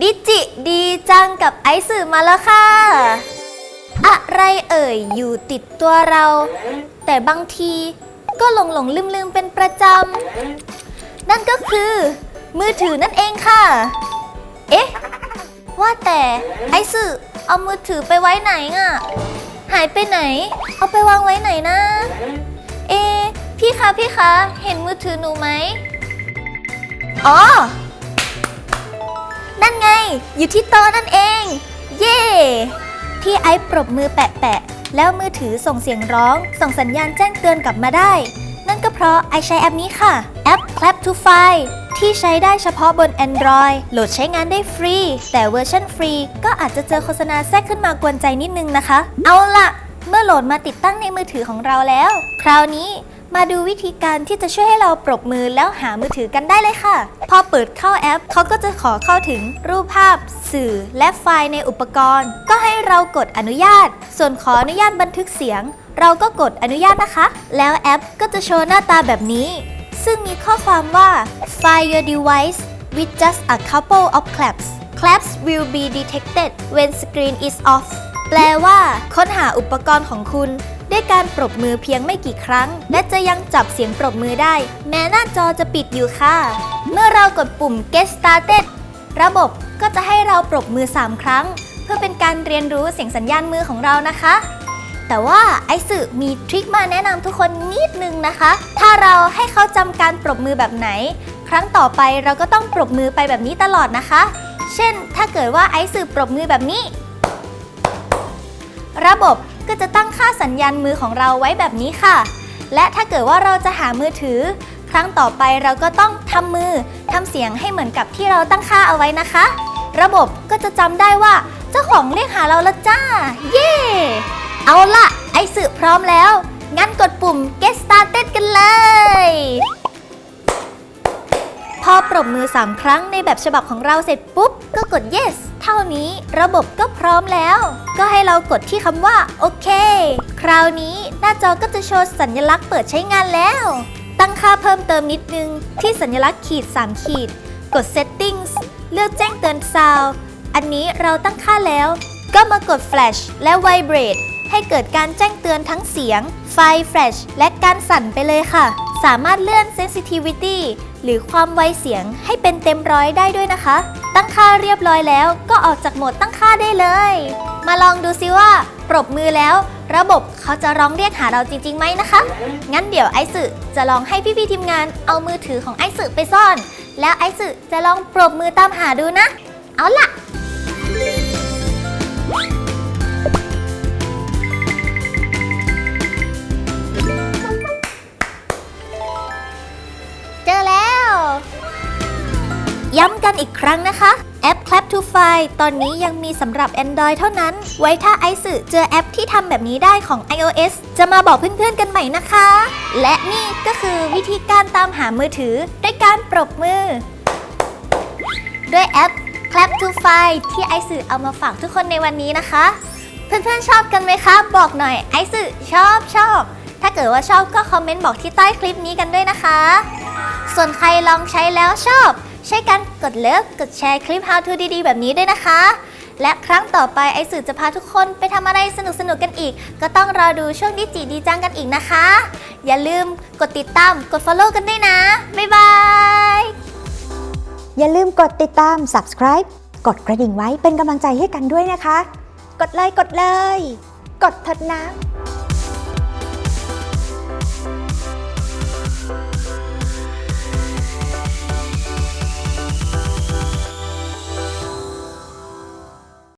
ดิจิดีจังกับไอซ์สื่อมาแล้วค่ะ อะไรเอ่ยอยู่ติดตัวเรา แต่บางทีก็หลงหลงลืมลืมเป็นประจำ นั่นก็คือ มือถือนั่นเองค่ะ เอ๊ะ ว่าแต่ไอซ์สื่อเอามือถือไปไว้ไหนอะหายไปไหน เอาไปวางไว้ไหนนะ เอะพี่คะพี่คะเห็นมือถือหนูไหมอ๋อ นั่นไง อยู่ที่โต๊ะนั่นเอง เย่ที่ไอซ์ปรบมือแปะๆแล้วมือถือส่งเสียงร้อง ส่งสัญญาณแจ้งเตือนกลับมาได้ นั่นก็เพราะไอใช้แอปนี้ค่ะ แอป Clap to File ที่ใช้ได้เฉพาะบน Android โหลดใช้งานได้ฟรี แต่เวอร์ชันฟรีก็อาจจะเจอโฆษณาแทรกขึ้นมากวนใจนิดนึงนะคะ เอาล่ะ เมื่อโหลดมาติดตั้งในมือถือของเราแล้ว คราวนี้ มาดูวิธีการที่จะช่วยให้เราปรบมือแล้วหามือถือกันได้เลยค่ะ พอเปิดเข้าแอปเขาก็จะขอเข้าถึงรูปภาพ สื่อ และไฟล์ในอุปกรณ์ ก็ให้เรากดอนุญาต ส่วนขออนุญาตบันทึกเสียง เราก็กดอนุญาตนะคะ แล้วแอปก็จะโชว์หน้าตาแบบนี้ ซึ่งมีข้อความว่า Find your device with just a couple of claps claps will be detected when screen is off แปลว่า ค้นหาอุปกรณ์ของคุณ ด้วยการปรบมือเพียงไม่กี่ครั้ง และจะยังจับเสียงปรบมือได้ แม้หน้าจอจะปิดอยู่ค่ะ เมื่อเรากดปุ่ม get started ระบบก็จะให้เราปรบมือ 3 ครั้ง เพื่อเป็นการเรียนรู้เสียงสัญญาณมือของเรานะคะ แต่ว่าไอซ์มีทริคมาแนะนำทุกคนนิดนึงนะคะ ถ้าเราให้เขาจำการปรบมือแบบไหน ครั้งต่อไปเราก็ต้องปรบมือไปแบบนี้ตลอดนะคะ เช่น ถ้าเกิดว่าไอซ์ปรบมือแบบนี้ ระบบก็จะตั้งค่าสัญญาณมือของเราไว้แบบนี้ค่ะ และถ้าเกิดว่าเราจะหามือถือ ครั้งต่อไปเราก็ต้องทำมือทำเสียงให้เหมือนกับที่เราตั้งค่าเอาไว้นะคะ ระบบก็จะจำได้ว่า เจ้าของเรียกหาเราแล้วจ้า เย่เอาล่ะไอสื่อพร้อมแล้ว งั้นกดปุ่ม get started กันเลย พอปรบมือ 3 ครั้งในแบบฉบับของเราเสร็จปุ๊บ ก็กด yes เท่านี้ระบบก็พร้อมแล้ว ก็ให้เรากดที่คำว่าโอเค คราวนี้หน้าจอก็จะโชว์สัญลักษณ์เปิดใช้งานแล้ว ตั้งค่าเพิ่มเติมนิดนึง ที่สัญลักษณ์ขีด 3 ขีด กด settings เลือกแจ้งเตือน sound อันนี้เราตั้งค่าแล้ว ก็มากด flash และ vibrate ให้เกิดการแจ้งเตือนทั้งเสียง ไฟแฟลชและการสั่นไปเลยค่ะ สามารถเลื่อน sensitivity หรือความไวเสียงให้เป็นเต็มร้อยได้ด้วยนะคะ ตั้งค่าเรียบร้อยแล้วก็ออกจากโหมดตั้งค่าได้เลย มาลองดูซิว่า ปรบมือแล้ว ระบบเขาจะร้องเรียกหาเราจริงๆไหมนะคะ งั้นเดี๋ยวไอซ์จะลองให้พี่ๆทีมงานเอามือถือของไอซ์ไปซ่อน แล้วไอซ์จะลองปรบมือตามหาดูนะ เอาล่ะ ย้ำกันอีกครั้งนะคะ แอป Clap to File ตอนนี้ยังมีสำหรับ Android เท่านั้น ไว้ถ้าไอซ์เจอแอปที่ทำแบบนี้ได้ของ iOS จะมาบอกเพื่อนๆกันใหม่นะคะ และนี่ก็คือวิธีการตามหามือถือ ด้วยการปรบมือ ด้วยแอป Clap to File ที่ไอซ์เอามาฝากทุกคนในวันนี้นะคะ เพื่อนๆชอบกันไหมคะ บอกหน่อยไอซ์ชอบชอบ ถ้าเกิดว่าชอบก็คอมเมนต์บอกที่ใต้คลิปนี้กันด้วยนะคะ ส่วนใครลองใช้แล้วชอบ ใช้กันกดเลิฟกดแชร์คลิป How to ดีๆ แบบนี้ด้วยนะคะ และครั้งต่อไปไอสื่อจะพาทุกคนไปทำอะไรสนุกๆกันอีก ก็ต้องรอดูช่วงดิจิดีจังกันอีกนะคะ อย่าลืมกดติดตามกด follow กันด้วยนะ บ๊ายบาย อย่าลืมกดติดตาม subscribe กดกระดิ่งไว้เป็นกำลังใจให้กันด้วยนะคะ กดเลยกดเลย กดเถิดนะ